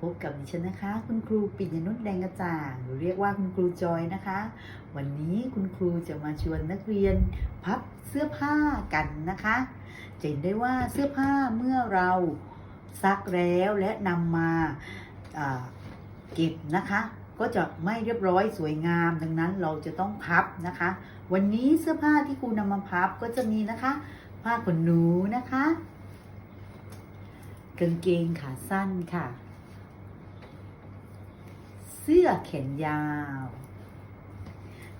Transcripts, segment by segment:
พบกับดิฉันนะคะ คุณครูปิยนุชแดงกระจ่างหรือเรียกว่าคุณครูจอยนะคะ วันนี้คุณครูจะมาชวนนักเรียนพับเสื้อผ้ากันนะคะจะเห็นได้ว่าเสื้อผ้าเมื่อเราซักแล้วและนำมาอ่าเก็บนะคะ ก็จะไม่เรียบร้อยสวยงามดังนั้นเราจะต้องพับนะคะ วันนี้เสื้อผ้าที่ครูนำมาพับก็จะมีนะคะ ผ้าขนหนูนะคะกางเกงขาสั้นค่ะ เสื้อแขนยาว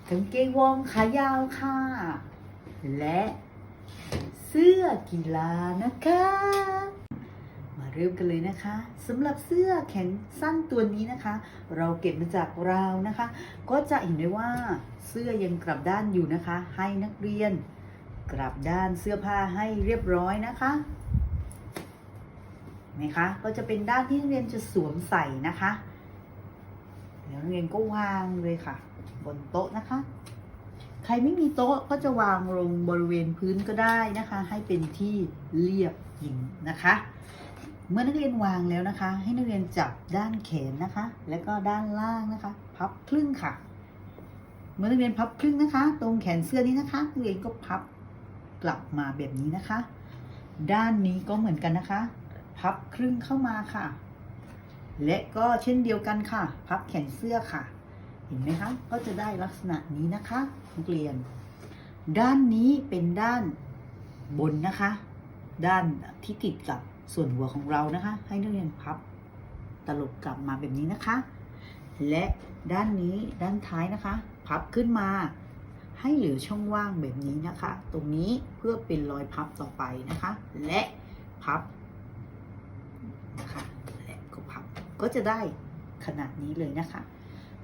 กางเกงวอร์มขายาวค่ะ และเสื้อกีฬานะคะ มาเริ่มกันเลยนะคะสำหรับเสื้อแขนสั้นตัวนี้นะคะ เราเก็บมาจากราวนะคะ ก็จะเห็นได้ว่าเสื้อยังกลับด้านอยู่นะคะ ให้นักเรียน กลับด้านเสื้อผ้าให้เรียบร้อยนะคะเห็นะคะก็จะเป็นด้านที่นักเรียนจะสวมใส่นะคะ นักเรียนก็วางเลยค่ะ บนโต๊ะนะคะ ใครไม่มีโต๊ะก็จะวางลงบริเวณพื้นก็ได้นะคะ ให้เป็นที่เรียบหญิงนะคะ เมื่อนักเรียนวางแล้วนะคะ ให้นักเรียนจับด้านแขนนะคะ และก็ด้านล่างนะคะ พับครึ่งค่ะ เมื่อนักเรียนพับครึ่งนะคะ ตรงแขนเสื้อนี้นะคะนักเรียนก็พับกลับมาแบบนี้นะคะ ด้านนี้ก็เหมือนกันนะคะ พับครึ่งเข้ามาค่ะ และก็เช่นเดียวกันค่ะ พับแขนเสื้อค่ะ เห็นไหมคะ ก็จะได้ลักษณะนี้นะคะนักเรียน ด้านนี้เป็นด้านบนนะคะ ด้านที่ติดกับส่วนหัวของเรานะคะ ให้นักเรียนพับตลบกลับมาแบบนี้นะคะ และด้านนี้ด้านท้ายนะคะ พับขึ้นมา ให้เหลือช่องว่างแบบนี้นะคะ ตรงนี้เพื่อเป็นรอยพับต่อไปนะคะ และพับนะคะ ก็จะได้ขนาดนี้เลยนะคะ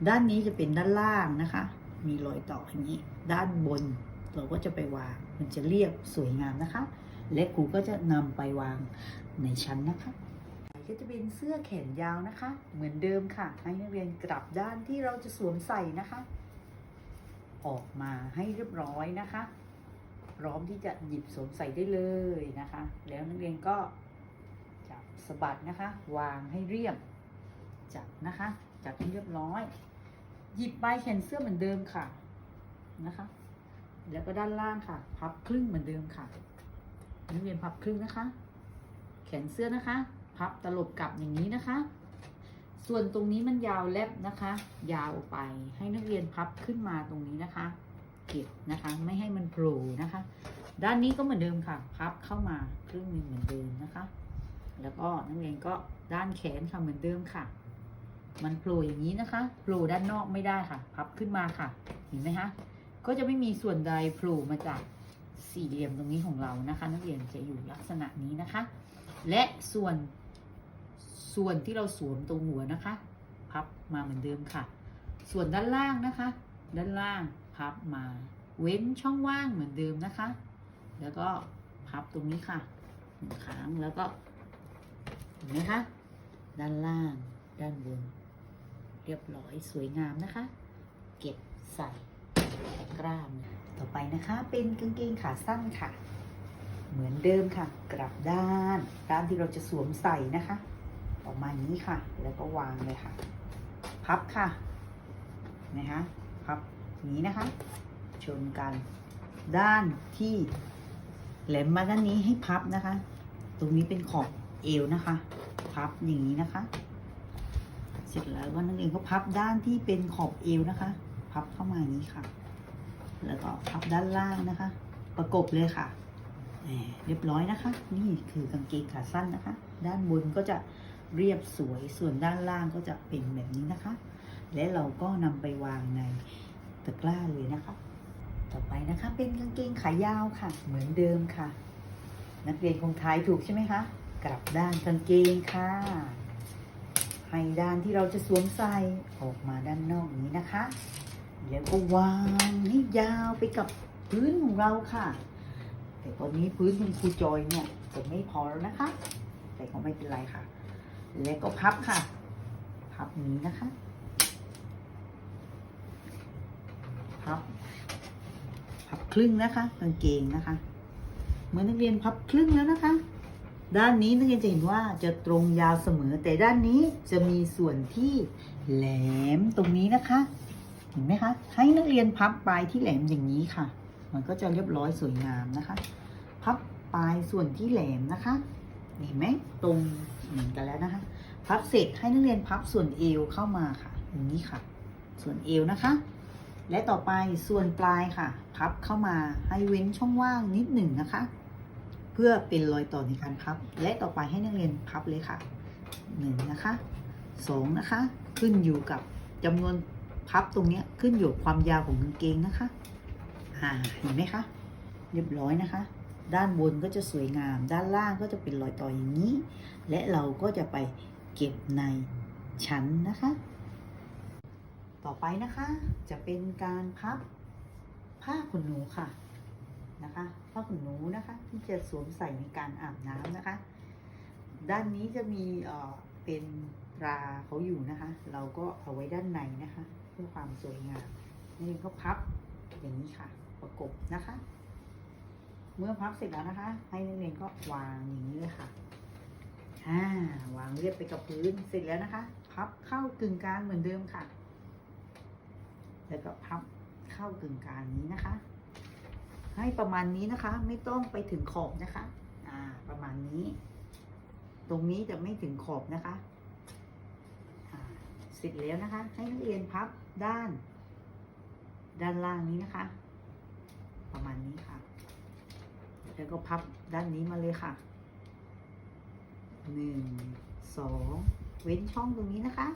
ด้านนี้จะเป็นด้านล่างนะคะ มีรอยต่ออย่างนี้ ด้านบนเราก็จะไปวางมันจะเรียบสวยงามนะคะ และครูก็จะนำไปวางในชั้นนะคะก็จะเป็นเสื้อแขนยาวนะคะ เหมือนเดิมค่ะ ให้นักเรียนกลับด้านที่เราจะสวมใส่นะคะ ออกมาให้เรียบร้อยนะคะ พร้อมที่จะหยิบสวมใส่ได้เลยนะคะ แล้วนักเรียนก็จับสะบัดนะคะ วางให้เรียบ จับนะคะ จับให้เรียบร้อย หยิบใบแขนเสื้อเหมือนเดิมค่ะนะคะ แล้วก็ด้านล่างค่ะ พับครึ่งเหมือนเดิมค่ะนักเรียนพับครึ่งนะคะ แขนเสื้อนะคะ พับตลบกลับอย่างนี้นะคะ ส่วนตรงนี้มันยาวแลบนะคะ ยาวไปให้นักเรียนพับขึ้นมาตรงนี้นะคะเก็บนะคะไม่ให้มันโผล่นะคะ ด้านนี้ก็เหมือนเดิมค่ะ พับเข้ามาครึ่งหนึ่งเหมือนเดิมนะคะ แล้วก็นักเรียนก็ด้านแขนค่ะเหมือนเดิมค่ะ มันโผล่อย่างนี้นะคะโผล่ด้านนอกไม่ได้ค่ะ พับขึ้นมาค่ะ เห็นไหมคะ ก็จะไม่มีส่วนใดโผล่มาจากสี่เหลี่ยมตรงนี้ของเรานะคะ นักเรียนจะอยู่ลักษณะนี้นะคะ และส่วนส่วนที่เราสวมตรงหัวนะคะ พับมาเหมือนเดิมค่ะ ส่วนด้านล่างนะคะ ด้านล่างพับมาเว้นช่องว่างเหมือนเดิมนะคะ แล้วก็พับตรงนี้ค่ะหนึ่งครั้งแล้วก็เห็นไหมคะด้านล่างด้านบน รียบร้อยสวยงามนะคะ เก็บใส่กร้ามต่อไปนะคะเป็นกางเกงขาสั้นค่ะ เหมือนเดิมค่ะ กลับด้านด้านที่เราจะสวมใส่นะคะออกมาอย่างนี้ค่ะ แล้วก็วางเลยค่ะ พับค่ะนะคะพับอย่างนี้นะคะ ชนกัน ด้านที่แหลมมาด้านนี้ให้พับนะคะ ตรงนี้เป็นขอบเอวนะคะ พับอย่างนี้นะคะ เสร็จแล้วก็นักเรียนก็พับด้านที่เป็นขอบเอวนะคะ พับเข้ามาอย่างนี้ค่ะ แล้วก็พับด้านล่างนะคะ ประกบเลยค่ะเรียบร้อยนะคะ นี่คือกางเกงขาสั้นนะคะ ด้านบนก็จะเรียบสวยส่วนด้านล่างก็จะเป็นแบบนี้นะคะ และเราก็นำไปวางในตะกร้าเลยนะคะ ต่อไปนะคะ เป็นกางเกงขายาวค่ะ เหมือนเดิมค่ะ นักเรียนคงทายถูกใช่ไหมคะ กลับด้านกางเกงค่ะ ให้ด้านที่เราจะสวมใส่ออกมาด้านนอกนี้นะคะ แล้วก็วางให้ยาวไปกับพื้นของเราค่ะ แต่ตอนนี้พื้นคุณครูจอยเนี่ยจะไม่พอแล้วนะคะ แต่ก็ไม่เป็นไรค่ะ แล้วก็พับค่ะ พับนี้นะคะ พับ พับครึ่งนะคะกางเกงนะคะ เหมื่อนักเรียนพับครึ่งแล้วนะคะ ด้านนี้นักเรียนจะเห็นว่าจะตรงยาวเสมอ แต่ด้านนี้จะมีส่วนที่แหลมตรงนี้นะคะ เห็นไหมคะ ให้นักเรียนพับปลายที่แหลมอย่างนี้ค่ะ มันก็จะเรียบร้อยสวยงามนะคะ พับปลายส่วนที่แหลมนะคะ เห็นไหมตรงเหมือนกันแล้วนะคะ พับเสร็จให้นักเรียนพับส่วนเอวเข้ามาค่ะอย่างนี้ค่ะ ส่วนเอวนะคะ และต่อไปส่วนปลายค่ะ พับเข้ามาให้เว้นช่องว่างนิดหนึ่งนะคะ เพื่อเป็นรอยต่อในการพับ และต่อไปให้นักเรียนพับเลยค่ะหนึ่งนะคะสองนะคะ ขึ้นอยู่กับจำนวนพับตรงนี้ขึ้นอยู่ความยาวของกางเกงนะคะ อ่า เห็นไหมคะ เรียบร้อยนะคะ ด้านบนก็จะสวยงาม ด้านล่างก็จะเป็นรอยต่ออย่างนี้ และเราก็จะไปเก็บในชั้นนะคะ ต่อไปนะคะ จะเป็นการพับผ้าขนหนูค่ะ นะคะผ้าขนหนูนะคะที่จะสวมใส่ในการอาบน้ำนะคะ ด้านนี้จะมีเอ่อเป็นตราเขาอยู่นะคะ เราก็เอาไว้ด้านในนะคะ เพื่อความสวยงามนี่ก็พับอย่างนี้ค่ะ ประกบนะคะ เมื่อพับเสร็จแล้วนะคะ ให้นักเรียนก็วางอย่างนี้เลยค่ะอ่าวางเรียบไปกับพื้นเสร็จแล้วนะคะ พับเข้ากึ่งกลางเหมือนเดิมค่ะ แล้วก็พับเข้ากึ่งกลางนี้นะคะ ให้ประมาณนี้นะคะ ไม่ต้องไปถึงขอบนะคะ อ่า ประมาณนี้ ตรงนี้จะไม่ถึงขอบนะคะเสร็จแล้วนะคะ ให้นักเรียนพับด้าน ด้านล่างนี้นะคะ ประมาณนี้ค่ะ แล้วก็พับด้านนี้มาเลยค่ะหนึ่งสองเว้นช่องตรงนี้นะคะ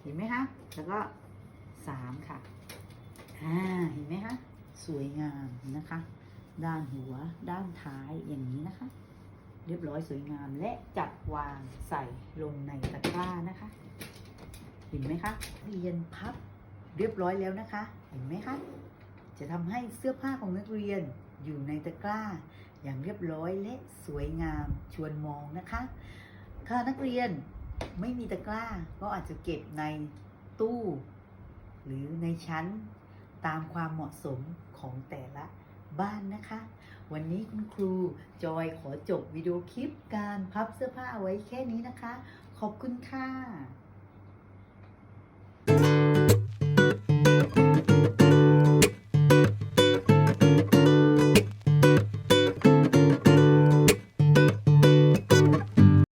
เห็นไหมคะ แล้วก็สามค่ะ อ่า เห็นไหมคะ สวยงามนะคะ ด้านหัวด้านท้ายอย่างนี้นะคะ เรียบร้อยสวยงามและจัดวางใส่ลงในตะกร้านะคะ เห็นไหมคะเรียนพับเรียบร้อยแล้วนะคะ เห็นไหมคะจะทำให้เสื้อผ้าของนักเรียนอยู่ในตะกร้า อย่างเรียบร้อยและสวยงามชวนมองนะคะ ถ้านักเรียนไม่มีตะกร้าก็อาจจะเก็บในตู้ หรือในชั้นตามความเหมาะสม ของแต่ละบ้านนะคะ วันนี้คุณครูจอยขอจบวิดีโอคลิปการพับเสื้อผ้าไว้แค่นี้นะคะ ขอบคุณค่ะ